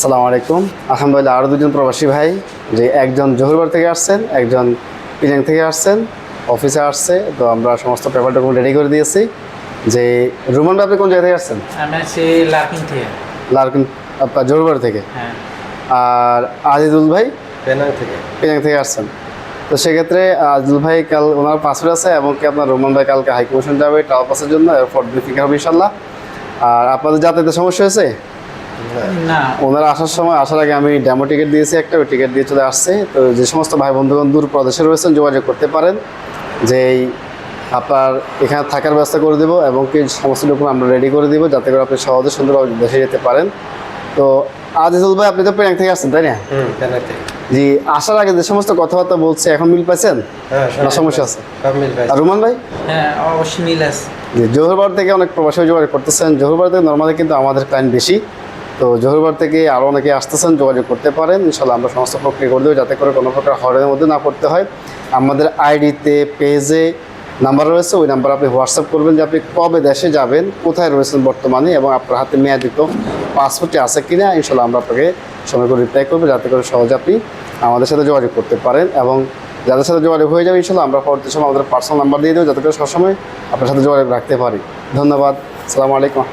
আসসালামু আলাইকুম। আলহামদুলিল্লাহ আরও দুজন প্রবাসী ভাই যে একজন জহুরবার থেকে আসছেন একজন পিনাং থেকে আসছেন অফিসে আসছে। তো আমরা সমস্ত পেপার ডকুমেন্ট রেডি করে দিয়েছি। যে রুমান ভাই আপনি কোন জায়গা থেকে আসছেন? থেকে। লারকিন আপনার জহুরবার থেকে? হ্যাঁ। আর আজিদুল ভাই? পেনাং থেকে। পিনাং থেকে আসছেন। তো সেক্ষেত্রে আজিজুল ভাই কাল ওনার পাসপোর্ট আছে এবং কি আপনার রোমান ভাই কালকে হাই কমিশন যাবে ট্রাভেল পাসের জন্য এরপর ব্রিফিং হবে ইনশাল্লাহ আর আপনাদের যাতায়াতের সমস্যা হয়েছে? না। ওনারা আসার সময় আসার আগে আমি ডেমো টিকিট দিয়েছি একটা ওই টিকিট দিয়ে চলে আসছে। তো যে সমস্ত ভাই বন্ধুগণ দূর প্রদেশে রয়েছেন যোগাযোগ করতে পারেন যে এই আপনার এখানে থাকার ব্যবস্থা করে দেবো এবং কি সমস্ত ডকুমেন্ট আমরা রেডি করে দেবো যাতে করে আপনি সহজে সুন্দরভাবে দেশে যেতে পারেন। তো আজিজুল ভাই আপনি তো প্রিয়াং থেকে আসছেন তাই না? জি আসার আগে যে সমস্ত কথাবার্তা বলছে এখন মিল পাইছেন? হ্যাঁ না সমস্যা আছে। আর রুমান ভাই? হ্যাঁ অবশ্যই মিল আছে। যে জহুরবার থেকে অনেক প্রবাসী যোগাযোগ করতেছেন। জহুরবার থেকে নর্মালি কিন্তু আমাদের ক্লায়েন্ট বেশি। তো জহুরবার থেকে আরও অনেকে আসতেছেন, যোগাযোগ করতে পারেন। ইনশাল্লাহ আমরা সমস্ত প্রক্রিয়া করে দেবো, যাতে করে কোনো প্রকার হরের মধ্যে না পড়তে হয়। আমাদের আইডিতে, পেজে নাম্বার রয়েছে, ওই নাম্বার আপনি হোয়াটসঅ্যাপ করবেন যে আপনি কবে দেশে যাবেন, কোথায় রয়েছেন বর্তমানে এবং আপনার হাতে মেয়াদিত পাসপোর্টটি আছে কি কিনা ইনশাল্লাহ আমরা আপনাকে সময় করে রিপ্লাই করব, যাতে করে সহজে আপনি আমাদের সাথে যোগাযোগ করতে পারেন এবং যাদের সাথে যোগাযোগ হয়ে যাবে ইনশাল্লাহ আমরা পরবর্তী সময় আমাদের পার্সোনাল নাম্বার দিয়ে দেবো, যাতে করে সবসময় আপনার সাথে যোগাযোগ রাখতে পারি। ধন্যবাদ। আসসালামু আলাইকুম।